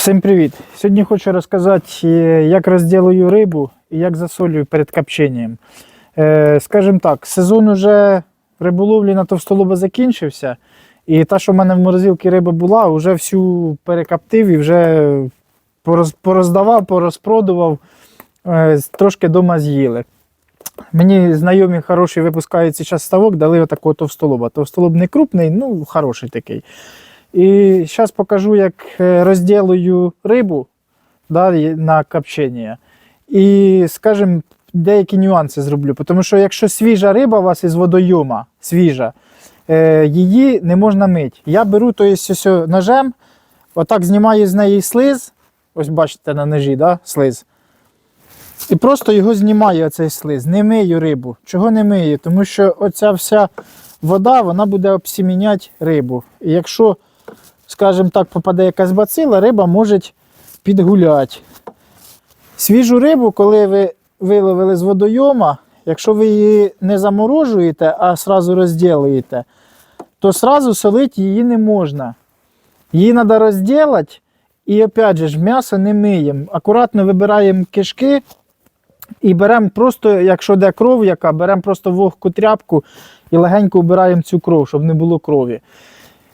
Всім привіт! Сьогодні хочу розказати, е, як розділую рибу і як засолюю перед копченням. Е, Скажімо так, сезон уже риболовлі на товстолоба закінчився, і та, що в мене в морозилці риба була, вже всю перекоптив і вже пороздавав, порозпродував, е, трошки вдома з'їли. Мені знайомі хороші випускають зараз ставок, дали отакого товстолоба. Товстолоб не крупний, ну хороший такий. І зараз покажу, як е, розділую рибу да, на копчення. І, скажімо, деякі нюанси зроблю. Тому що якщо свіжа риба у вас із водойома, свіжа, е, її не можна мити. Я беру то ось ножем, отак знімаю з неї слиз. Ось бачите на ножі, да, слиз. І просто його знімаю, оцей слиз. Не мию рибу. Чого не мию? Тому що оця вся вода вона буде обсіміняти рибу. І якщо, скажімо так, попаде якась бацила, риба може підгуляти. Свіжу рибу, коли ви виловили з водойома, якщо ви її не заморожуєте, а сразу розділуєте, то сразу солити її не можна. Її треба розділити. І опять же, м'ясо не миємо. Акуратно вибираємо кишки і беремо просто, якщо де кров, яка, беремо просто вогку тряпку і легенько вбираємо цю кров, щоб не було крові.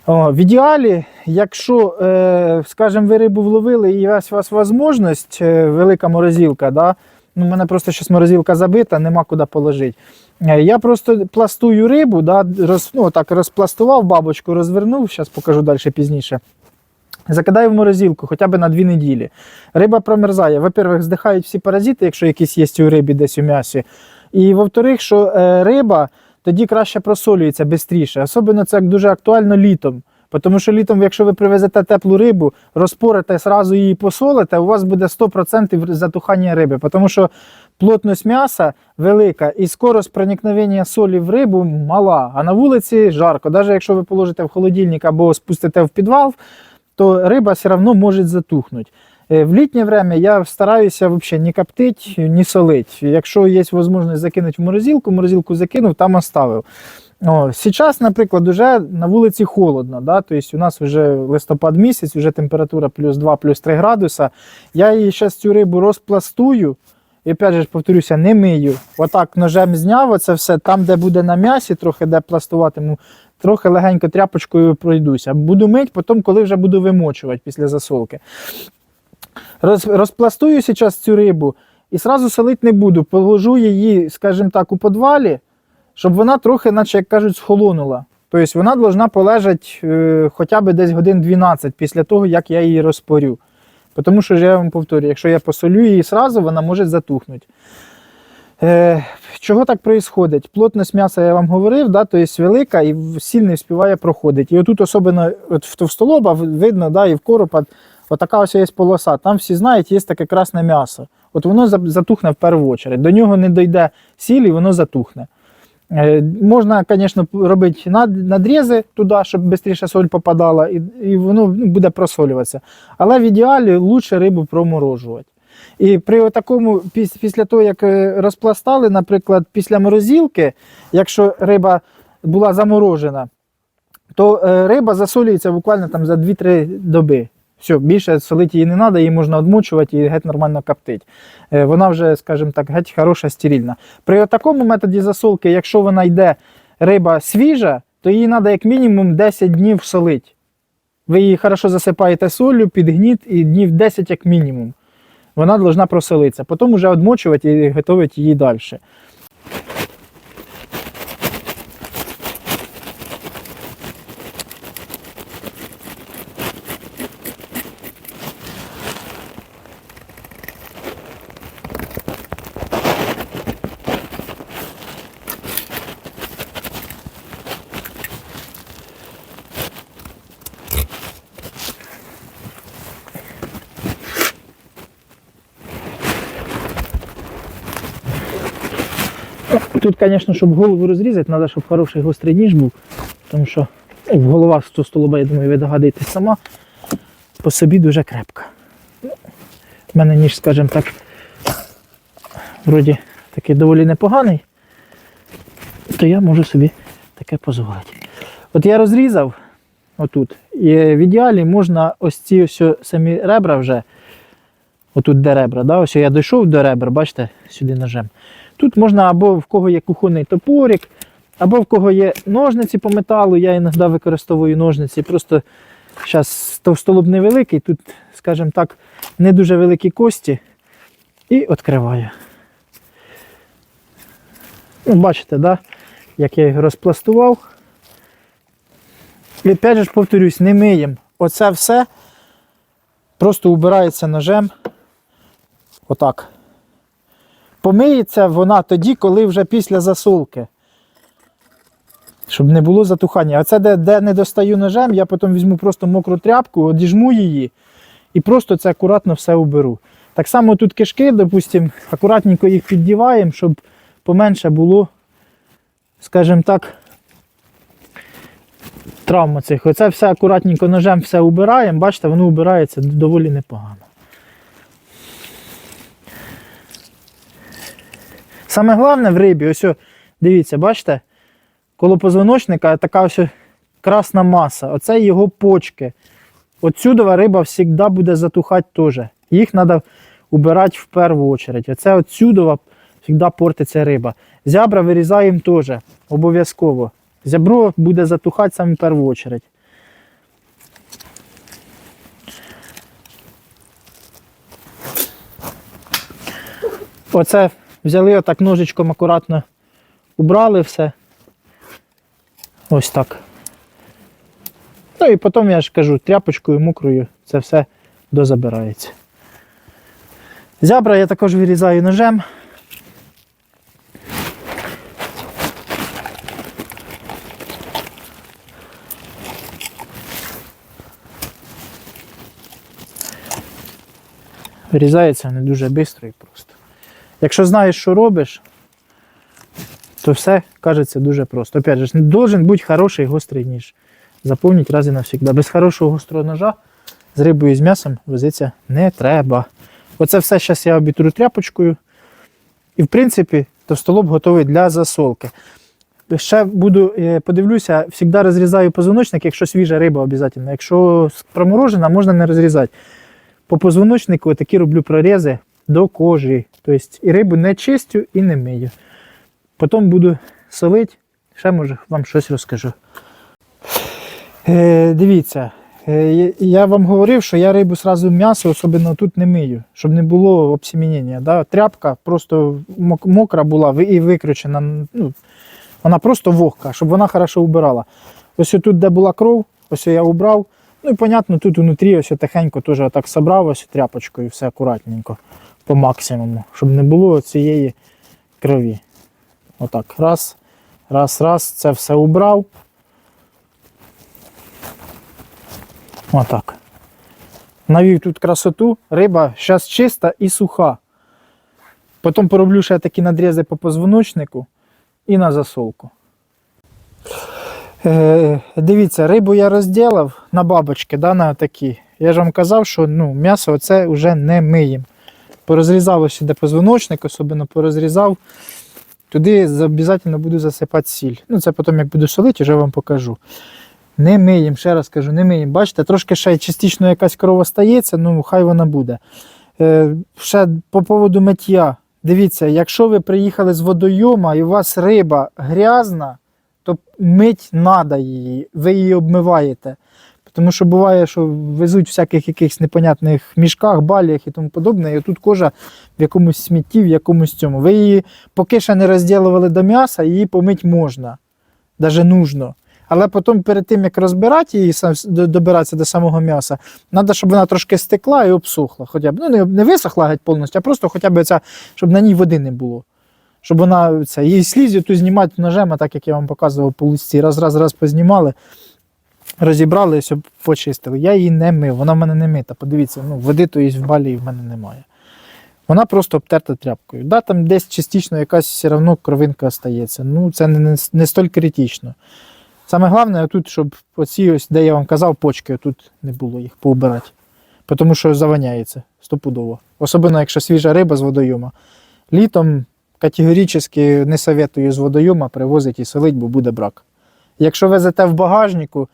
О, в ідеалі, якщо, е, скажімо, ви рибу вловили і у вас, у вас можливість, е, велика морозилка, да? ну, у мене просто щось морозилка забита, нема куди положити. Е, Я просто пластую рибу, да, роз, ну, так, розпластував бабочку, розвернув, зараз покажу далі пізніше. Закидаю в морозилку хоча б на 2 неділі. Риба промерзає. Во-первых, здихають всі паразити, якщо якісь є у рибі десь у м'ясі. І во-вторых, що е, риба тоді краще просолюється швидше. Особливо це дуже актуально літом. Тому що літом, якщо ви привезете теплу рибу, розпорите, зразу її посолите, у вас буде 100% затухання риби. Тому що плотність м'яса велика і скорость проникновення солі в рибу мала. А на вулиці жарко. Навіть якщо ви положите в холодильник або спустите в підвал, то риба все одно може затухнути. Е, В літнє время я стараюся взагалі не коптити, не солити. Якщо є можливість закинути в морозилку, морозилку закинув, там оставив. Зараз, наприклад, вже на вулиці холодно, да? тобто у нас вже листопад місяць, вже температура плюс 2, плюс 3 градуса. Я її зараз цю рибу розпластую. І опять же повторюся, не мию. Отак ножем зняв оце все, там, де буде на м'ясі, трохи де пластуватиму, трохи легенько тряпочкою пройдуся. Буду мить, потім, коли вже буду вимочувати після засолки. Роз, розпластую зараз цю рибу і сразу солити не буду. Положу її, скажімо так, у подвалі, щоб вона трохи, наче як кажуть, схолонула. Тобто вона повинна полежати е, хоча б десь годин 12 після того, як я її розпорю. Тому що я вам повторюю, якщо я посолю її сразу, вона може затухнути. Е, чого так відбувається? Плотність м'яса я вам говорив, да, то є велика і сіль не вспіває проходити. І отут, особливо от в товстолоба, видно, да, і в коропа, отака ось є полоса. Там всі знають, є таке красне м'ясо. От воно затухне в першу чергу. До нього не дійде сіль і воно затухне. Е, Можна, звісно, робити надрізи туди, щоб швидше соль попадала, і, воно буде просолюватися. Але в ідеалі краще рибу проморожувати. І при такому, після того, як е, розпластали, наприклад, після морозилки, якщо риба була заморожена, то е, риба засолюється буквально там за 2-3 доби. Все, більше солити її не треба, її можна одмочувати і геть нормально коптить. Е, Вона вже, скажімо так, геть хороша, стерильна. При такому методі засолки, якщо вона йде риба свіжа, то її треба як мінімум 10 днів солити. Ви її хорошо засипаєте солью, підгніт і днів 10 як мінімум. Вона повинна просолитися. Потім вже одмочувати і готувати її далі. Тут, звісно, щоб голову розрізати, треба, щоб хороший гострий ніж був. Тому що ну, голова з столоба, я думаю, ви догадаєтесь сама, по собі дуже крепка. Ну, У мене ніж, скажімо так, вроді такий доволі непоганий, то я можу собі таке дозволити. От я розрізав, отут. І в ідеалі можна ось ці ось самі ребра вже, отут де ребра, да? ось я дійшов до ребер, бачите, сюди ножем. Тут можна або в кого є кухонний топорик, або в кого є ножниці по металу. Я іноді використовую ножниці. Просто зараз товстолоб невеликий, тут, скажімо так, не дуже великі кості. І відкриваю. Ну, бачите, да? як я його розпластував. І опять же повторюсь, не миємо. Оце все просто убирається ножем. Отак. Помиється вона тоді, коли вже після засолки. Щоб не було затухання. А це де, де не достаю ножем, я потім візьму просто мокру тряпку, одіжму її і просто це акуратно все уберу. Так само тут кишки, допустимо, акуратненько їх піддіваємо, щоб поменше було, скажімо так, травм цих. Оце все акуратненько ножем все убираємо. Бачите, воно убирається доволі непогано. Саме головне в рибі, ось, дивіться, бачите, коло позвоночника така ось красна маса. Оце його почки. Отсюдова риба завжди буде затухати теж. Їх треба убирати в першу чергу. Оце отсюдова завжди портиться риба. Зябра вирізаємо теж, обов'язково. Зябро буде затухати саме в першу чергу. Оце взяли отак ножичком акуратно убрали все. Ось так. Ну і потім я ж кажу, тряпочкою мокрою це все дозабирається. Зябра я також вирізаю ножем. Вирізається не дуже швидко і просто. Якщо знаєш, що робиш, то все кажеться дуже просто. Опять же, должен бути хороший гострий ніж. Запомніть раз і навсегда. Без хорошого гострого ножа з рибою і з м'ясом возитися не треба. Оце все зараз я обітру тряпочкою. І в принципі, товстолоб готовий для засолки. Ще буду, е, подивлюся, завжди розрізаю позвоночник, якщо свіжа риба обов'язково. Якщо проморожена, можна не розрізати. По позвоночнику такі роблю прорізи до кожі. Тобто і рибу не чистю і не мию. Потім буду солити, ще може вам щось розкажу. Е, дивіться, е, я- вам говорив, що я рибу сразу м'ясо, особливо тут не мию, щоб не було обсімінення. Да? Тряпка просто мокра була і викручена. Ну, вона просто вогка, щоб вона хорошо убирала. Ось тут, де була кров, ось я убрав. Ну і понятно, тут внутрі ось тихенько теж отак собрав ось тряпочкою, все акуратненько, по максимуму, щоб не було цієї крові. Отак. Раз, раз, раз, це все убрав. Отак. Навів тут красоту, риба зараз чиста і суха. Потім пороблю ще такі надрізи по позвоночнику і на засолку. Е, дивіться, рибу я розділив на бабочки, да, на такі. Я ж вам казав, що ну, м'ясо оце вже не миємо. Порозрізав ось сюди позвоночник, особливо порозрізав. Туди обов'язково буду засипати сіль. Ну, це потім, як буду солити, вже вам покажу. Не миємо, ще раз кажу, не миємо. Бачите, трошки ще частично якась кров остається, ну хай вона буде. Е, ще по поводу миття. Дивіться, якщо ви приїхали з водойома і у вас риба грязна, то мить треба її, ви її обмиваєте. Тому що буває, що везуть всяких якихось непонятних мішках, балях і тому подобне, і тут кожа в якомусь смітті, в якомусь цьому. Ви її поки ще не розділували до м'яса, її помити можна, навіть нужно. Але потім перед тим, як розбирати її, добиратися до самого м'яса, треба, щоб вона трошки стекла і обсухла. Хоча б. Ну, не, висохла геть повністю, а просто хоча б ця, щоб на ній води не було. Щоб вона це, її слізю ту знімати ножем, так як я вам показував по лусті, раз, раз, раз познімали, розібрали, щоб почистили. Я її не мив, вона в мене не мита. Подивіться, ну, води тої в балі в мене немає. Вона просто обтерта тряпкою. Да, там десь частично якась все одно кровинка остається. Ну, це не, не, столь критично. Саме головне, тут, щоб оці ось, де я вам казав, почки, тут не було їх поубирати. Тому що заваняється стопудово. Особливо, якщо свіжа риба з водойома. Літом категорично не советую з водойома привозити і селити, бо буде брак. Якщо везете в багажнику,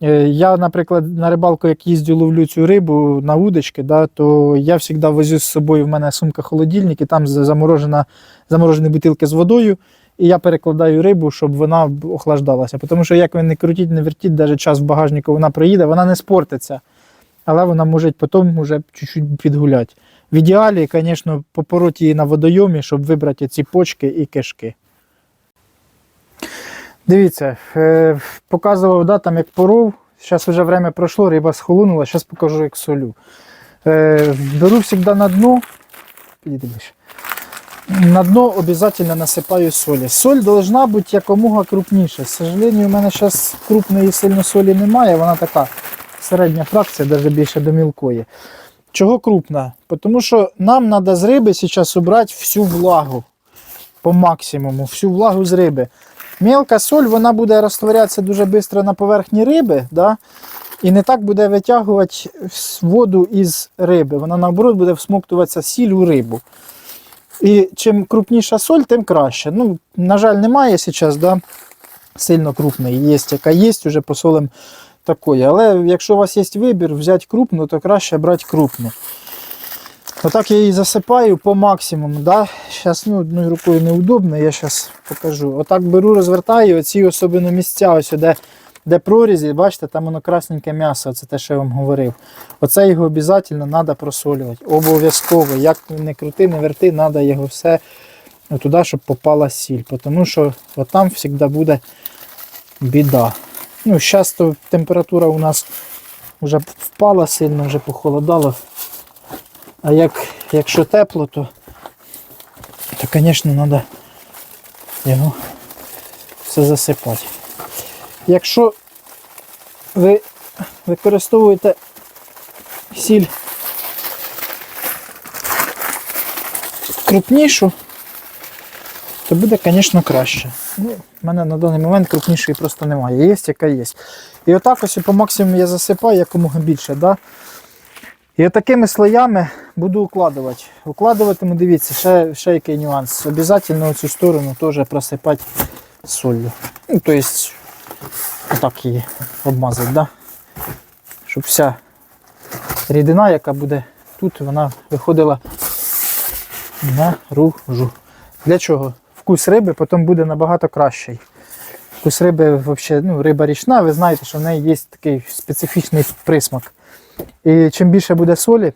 Я, наприклад, на рибалку, як їздю, ловлю цю рибу на удочки, да, то я завжди возю з собою в мене сумка холодильник, і там заморожена, заморожені бутилки з водою. І я перекладаю рибу, щоб вона охлаждалася. Тому що як ви не крутіть, не вертіть, навіть час в багажнику вона приїде, вона не спортиться. Але вона може потім вже чуть-чуть підгуляти. В ідеалі, звісно, попороть її на водойомі, щоб вибрати ці почки і кишки. Дивіться, е, показував, да, там як поров. Зараз вже время пройшло, риба схолонула, зараз покажу, як солю. Е, беру завжди на дно. На дно обов'язково насипаю солі. Соль должна бути якомога крупніша. К сожалению, у мене зараз крупної сильно солі немає, вона така середня фракція, навіть більше до мілкої. Чого крупна? Тому що нам треба з риби зараз убрати всю влагу по максимуму, всю влагу з риби. Мілка соль вона буде розтворятися дуже швидко на поверхні риби, да? і не так буде витягувати воду із риби. Вона наоборот буде всмоктуватися сіль у рибу. І чим крупніша соль, тим краще. Ну, на жаль, немає зараз, да? сильно крупної. Є, яка є, вже посолим такої. Але якщо у вас є вибір, взяти крупну, то краще брати крупну. Отак я її засипаю по максимуму. Да? Зараз ну, одною рукою неудобно, я зараз покажу. Отак беру, розвертаю, оці особливо місця, ось де, де прорізі, бачите, там воно красненьке м'ясо, це те, що я вам говорив. Оце його обов'язково треба просолювати. Обов'язково. Як не крути, не верти, треба його все туди, щоб попала сіль. Тому що там завжди буде біда. Ну, зараз температура у нас вже впала сильно, вже похолодало. А як, якщо тепло, то, то звісно, треба його все засипати. Якщо ви використовуєте сіль крупнішу, то буде, звісно, краще. Ну, в мене на даний момент крупнішої просто немає. Є, яка є. І отак ось по максимуму я засипаю якомога більше. Да? І отакими слоями буду укладувати. Укладуватиму, дивіться, ще, ще який нюанс. Обов'язково цю сторону теж просипати солью. Ну, тобто, отак її обмазати, да? щоб вся рідина, яка буде тут, вона виходила наружу. Для чого? Вкус риби потім буде набагато кращий. Вкус риби, взагалі, ну, риба річна, ви знаєте, що в неї є такий специфічний присмак. І чим більше буде солі,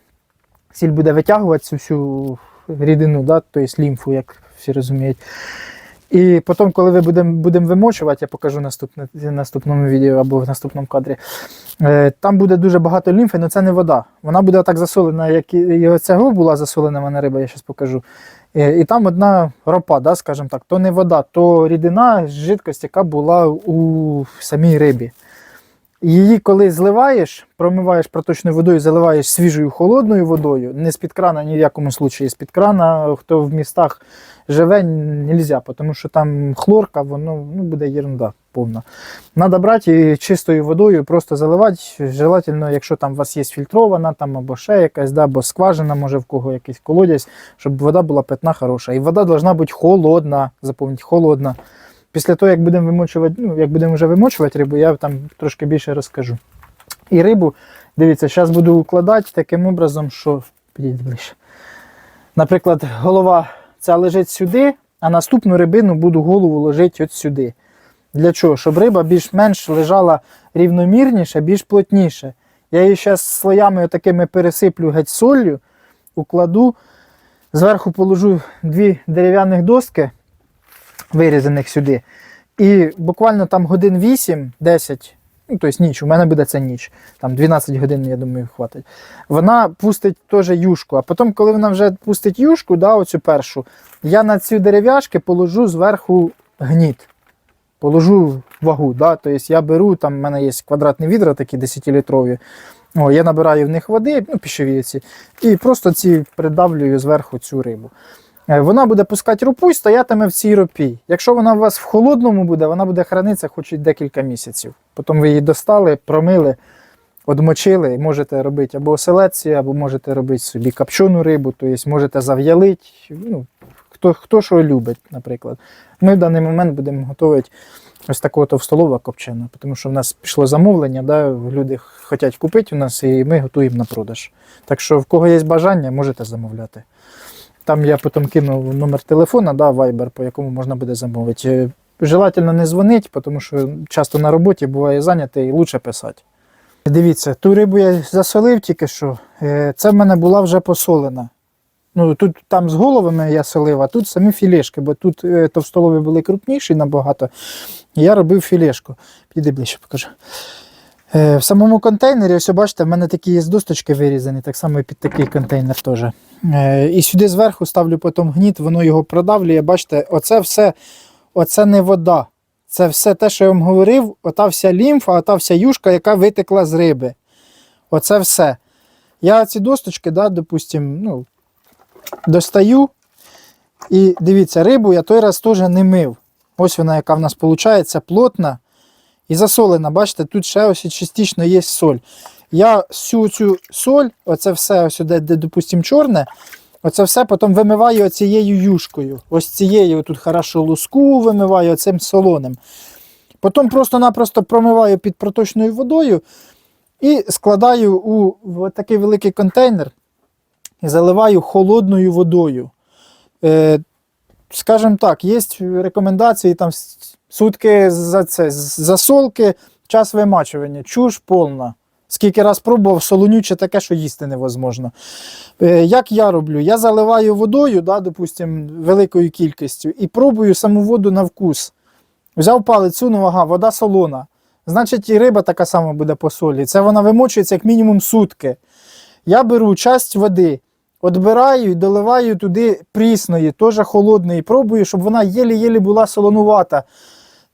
сіль буде витягувати цю всю рідину, да, тобто лімфу, як всі розуміють. І потім, коли ви будемо будем вимочувати, я покажу наступне, в наступному відео або в наступному кадрі. Е, там буде дуже багато лімфи, але це не вода. Вона буде так засолена, як і оця гу була засолена мене риба, я зараз покажу. Е, і там одна ропа, да, скажімо так, то не вода, то рідина, жидкость, яка була у самій рибі. Її, коли зливаєш, промиваєш проточною водою, заливаєш свіжою холодною водою, не з-під крана ні в якому случаї, з-під крана, хто в містах живе, не можна, тому що там хлорка, воно ну, буде єрунда повна. Треба брати чистою водою, просто заливати. Желательно, якщо там у вас є фільтрована, там або ще якась, да, або скважина, може в кого якийсь колодязь, щоб вода була питна хороша. І вода повинна бути холодна, запам'ятайте, холодна. Після того, як будемо вимочувати, ну, як будемо вже вимочувати рибу, я там трошки більше розкажу. І рибу, дивіться, зараз буду укладати таким образом, що підійдіть ближче. Наприклад, голова ця лежить сюди, а наступну рибину буду голову ложити от сюди. Для чого? Щоб риба більш-менш лежала рівномірніше, більш плотніше. Я її зараз слоями такими пересиплю геть солью, укладу, зверху положу дві дерев'яних доски, вирізаних сюди. І буквально там годин 8-10, ну тобто ніч, у мене буде це ніч, там 12 годин, я думаю, хватить. Вона пустить теж юшку. А потім, коли вона вже пустить юшку, да, оцю першу, я на ці дерев'яшки положу зверху гніт. Положу вагу. Да? Тобто я беру, там в мене є квадратні відра, такі 10-літрові. О, я набираю в них води, ну, пішові ці, і просто ці придавлюю зверху цю рибу. Е, Вона буде пускати ропу і стоятиме в цій ропі. Якщо вона у вас в холодному буде, вона буде хранитися хоч і декілька місяців. Потім ви її достали, промили, одмочили, і можете робити або оселедці, або можете робити собі копчену рибу, тобто можете зав'ялити. Ну, хто, хто що любить, наприклад. Ми в даний момент будемо готувати ось такого товстолова копчена, тому що в нас пішло замовлення, да, люди хочуть купити у нас і ми готуємо на продаж. Так що, в кого є бажання, можете замовляти. Там я потім кинув номер телефона, да, Viber, по якому можна буде замовити. Е, Желательно не дзвонити, тому що часто на роботі буває зайнятий і краще писати. Дивіться, ту рибу я засолив тільки що. Е, Це в мене була вже посолена. Ну, тут там з головами я солив, а тут самі філешки, бо тут е, товстолові були крупніші набагато. Я робив філешку. Піди ближче покажу. Е, В самому контейнері, ось бачите, в мене такі є досточки вирізані, так само і під такий контейнер теж. Е, І сюди зверху ставлю потім гніт, воно його продавлює. Бачите, оце все, оце не вода. Це все те, що я вам говорив, ота вся лімфа, ота вся юшка, яка витекла з риби. Оце все. Я ці досточки, да, допустим, ну, достаю. І дивіться, рибу я той раз теж не мив. Ось вона, яка в нас виходить, плотна і засолена. Бачите, тут ще ось частично є соль. Я всю цю соль, оце все, ось де, де допустим, чорне, оце все потім вимиваю оцією юшкою. Ось цією тут хорошо луску вимиваю оцим солоним. Потім просто-напросто промиваю під проточною водою і складаю у такий великий контейнер і заливаю холодною водою. Е, скажімо так, є рекомендації там сутки за це, засолки, час вимачування. Чуш повна. Скільки раз пробував, солонюче таке, що їсти невозможно. Е, як я роблю? Я заливаю водою, да, допустим, великою кількістю, і пробую саму воду на вкус. Взяв палець, сунув, ага, вода солона. Значить, і риба така сама буде по солі. Це вона вимочується як мінімум сутки. Я беру часть води, Отбираю і доливаю туди прісної, теж холодної, пробую, щоб вона єлі-єлі була солонувата.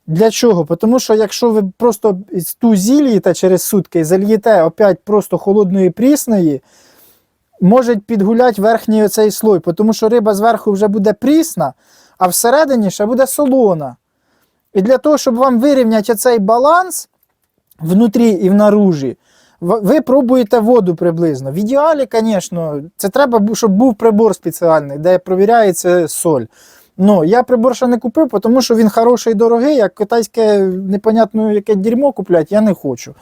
Для чого? Тому що якщо ви просто ту зілієте через сутки зальєте опять просто холодної прісної, може підгуляти верхній оцей слой, тому що риба зверху вже буде прісна, а всередині ще буде солона. І для того, щоб вам вирівняти оцей баланс внутрі і внаружі, ви пробуєте воду приблизно. В ідеалі, звісно, це треба, щоб був прибор спеціальний, де провіряється соль. Ну, я прибор ще не купив, тому що він хороший і дорогий, як китайське непонятно яке дерьмо куплять, я не хочу.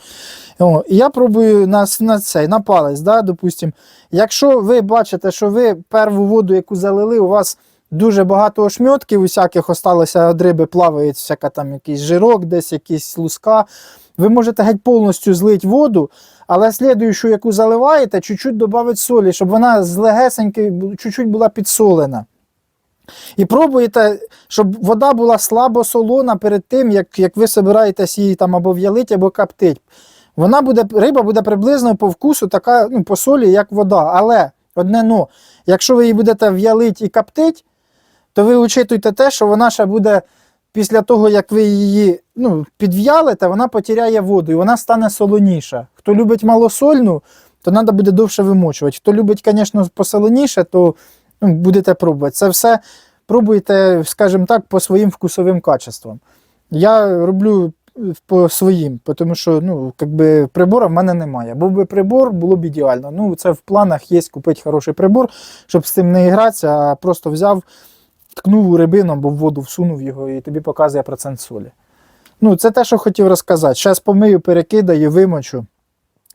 О, я пробую на, на цей, на палець, да, допустим. Якщо ви бачите, що ви перву воду, яку залили, у вас дуже багато ошмьотків усяких осталося від риби, плавають всяка там якийсь жирок, десь якісь луска. Ви можете геть повністю злити воду, але слідуючу, яку заливаєте, чуть-чуть додати солі, щоб вона з чуть-чуть була підсолена. І пробуєте, щоб вода була слабо солона перед тим, як, як ви собираєтесь її там або в'ялить, або коптить. Вона буде, риба буде приблизно по вкусу така, ну, по солі, як вода. Але одне но, якщо ви її будете в'ялить і коптить, то ви учитуйте те, що вона ще буде після того, як ви її ну, підв'ялите, вона потеряє воду і вона стане солоніша. Хто любить малосольну, то треба буде довше вимочувати. Хто любить, звісно, посолоніше, то ну, будете пробувати. Це все пробуйте, скажімо так, по своїм вкусовим качествам. Я роблю по своїм, тому що ну, якби, прибора в мене немає. Був би прибор, було б ідеально. Ну, це в планах є купити хороший прибор, щоб з цим не гратися, а просто взяв, ткнув у рибину або в воду всунув його і тобі показує процент солі. Ну, це те, що хотів розказати. Зараз помию, перекидаю, вимочу.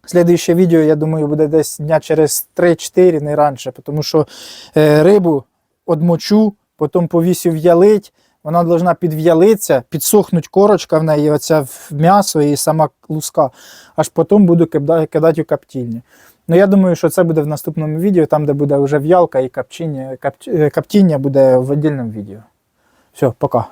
Слідуюче відео, я думаю, буде десь дня через 3-4, не раніше, тому що е, рибу одмочу, потім повісю в'ялить, вона повинна підв'ялитися, підсохнуть корочка в неї, оця м'ясо і сама луска, аж потім буду кидати у коптільню. Ну, я думаю, що це буде в наступному відео, там, де буде вже в'ялка і копчення, коптіння буде в віддільному відео. Все, пока.